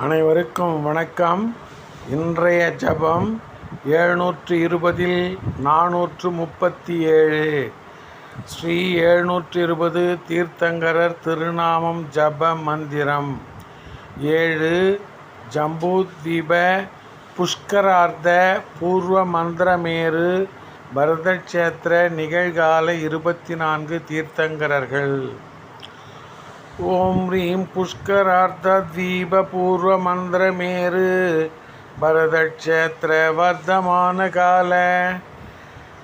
அனைவருக்கும் வணக்கம். இன்றைய ஜபம் எழுநூற்று இருபதில் நானூற்று முப்பத்தி ஏழு ஸ்ரீ எழுநூற்று இருபது தீர்த்தங்கரர் திருநாமம் ஜப மந்திரம். ஏழு ஜம்பூதீப புஷ்கரார்த்த பூர்வ மந்திரமேரு பரதக்ஷேத்திர நிகழ்கால இருபத்தி நான்கு தீர்த்தங்கரர்கள். ஓம் ரீம் புஷ்கரார்த்த தீப பூர்வ மந்திரமேரு பரதக்ஷேத்திர வர்த்தமான கால.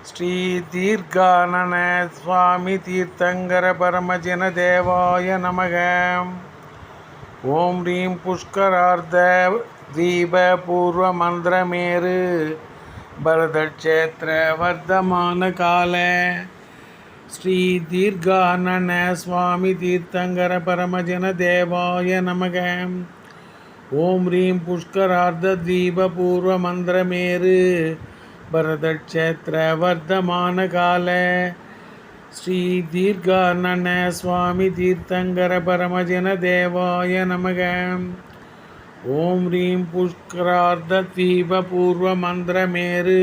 ஸ்ரீ தீர்கானன சுவாமி தீர்த்தங்கர பரமஜன தேவாய நமக. ஓம் ரீம் புஷ்கரார்த்த தீப பூர்வ மந்திரமேரு பரதக்ஷேத்திர வர்த்தமான கால. ஸ்ரீ தீர்கானன சுவாமி தீர்த்தங்கர பரமஜன தேவாய நமக. ஓம் ரீம் புஷ்கரார்த்த தீப பூர்வ மந்திரமேரு பரதக்ஷேத்திர வர்த்தமான கால. ஸ்ரீ தீர்கானன சுவாமி தீர்த்தங்கர பரமஜன தேவாய நமக. ஓம் ரீம் புஷ்கரார்த்த தீப பூர்வ மந்திரமேரு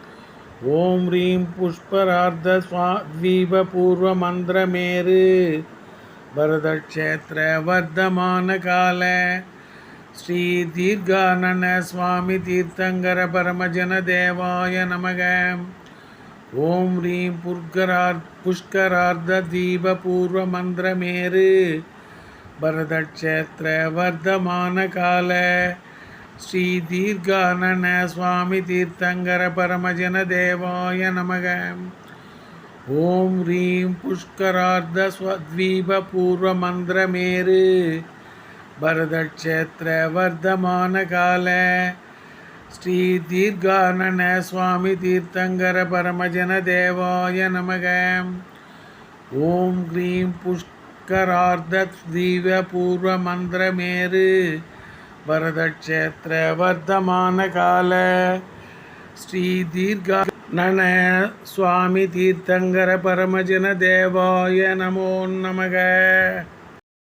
ஓம் ரீம் புஷ்பரார்த்த ஸ்வா பூர்வ மந்திரமேரு பரதக்ஷேத்திர வர்த்தமான கால. ஸ்ரீ தீர்கானன சுவாமி தீர்த்தங்கர பரமஜன தேவாய நமக. ஓம் ரீம் புர்கரார் புஷ்கரார்த்த தீப பூர்வ மந்திரமேரு பரதக்ஷேத்திர வர்த்தமான கால. ஸ்ரீ தீர்கானன சுவாமி தீர்த்தங்கர பரமஜன தேவாய நமக. ஓம் ஹ்ரீம் புஷ்கரார்த்த ஸ்வத்வீப பூர்வ மந்திரமேரு பரதக்ஷேத்திர வர்த்தமான கால. ஸ்ரீ தீர்கானன சுவாமி தீர்த்தங்கர பரமஜன தேவாய நமக. ஓம் ஹ்ரீம் புஷ்கரார்த்த ஸ்வீப பூர்வ மந்திரமேரு பரதக்ஷேத்திர வர்த்தமான கால ஸ்ரீ தீர்கா நன சுவாமி தீர்த்தங்கர பரமஜன தேவாய நமோ நமக.